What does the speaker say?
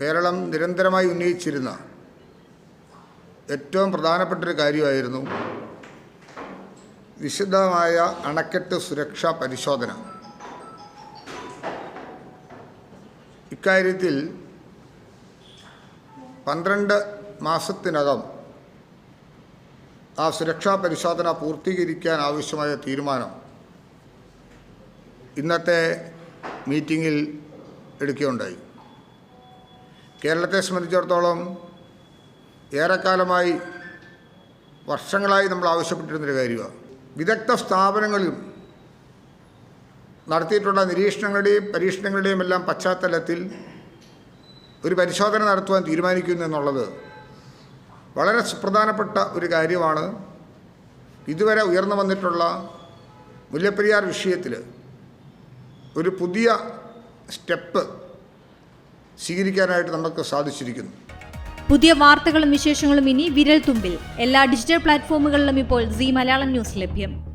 കേരളം നിരന്തരമായി ഉന്നയിച്ചിരുന്ന ഏറ്റവും പ്രധാനപ്പെട്ടൊരു കാര്യമായിരുന്നു വിശദമായ അണക്കെട്ട് സുരക്ഷാ പരിശോധന. ഇക്കാര്യത്തിൽ പന്ത്രണ്ട് മാസത്തിനകം ആ സുരക്ഷാ പരിശോധന പൂർത്തീകരിക്കാൻ ആവശ്യമായ തീരുമാനം ഇന്നത്തെ മീറ്റിങ്ങിൽ എടുക്കുകയുണ്ടായി. കേരളത്തെ സംബന്ധിച്ചിടത്തോളം ഏറെക്കാലമായി വർഷങ്ങളായി നമ്മൾ ആവശ്യപ്പെട്ടിരുന്നൊരു കാര്യമാണ്. വിദഗ്ധ സ്ഥാപനങ്ങളിലും നടത്തിയിട്ടുള്ള നിരീക്ഷണങ്ങളുടെയും പരീക്ഷണങ്ങളുടെയും എല്ലാം പശ്ചാത്തലത്തിൽ ഒരു പരിശോധന നടത്തുവാൻ തീരുമാനിക്കുന്നു എന്നുള്ളത് വളരെ സുപ്രധാനപ്പെട്ട ഒരു കാര്യമാണ്. ഇതുവരെ ഉയർന്നു വന്നിട്ടുള്ള മുല്ലപ്പെരിയാർ വിഷയത്തിൽ ഒരു പുതിയ സ്റ്റെപ്പ് സ്വീകരിക്കാനായിട്ട് നമുക്ക് സാധിച്ചിരിക്കുന്നു. പുതിയ വാർത്തകളും വിശേഷങ്ങളും ഇനി വിരൽ തുമ്പിൽ എല്ലാ ഡിജിറ്റൽ പ്ലാറ്റ്ഫോമുകളിലും ഇപ്പോൾ സി മലയാളം ന്യൂസ് ലഭ്യം.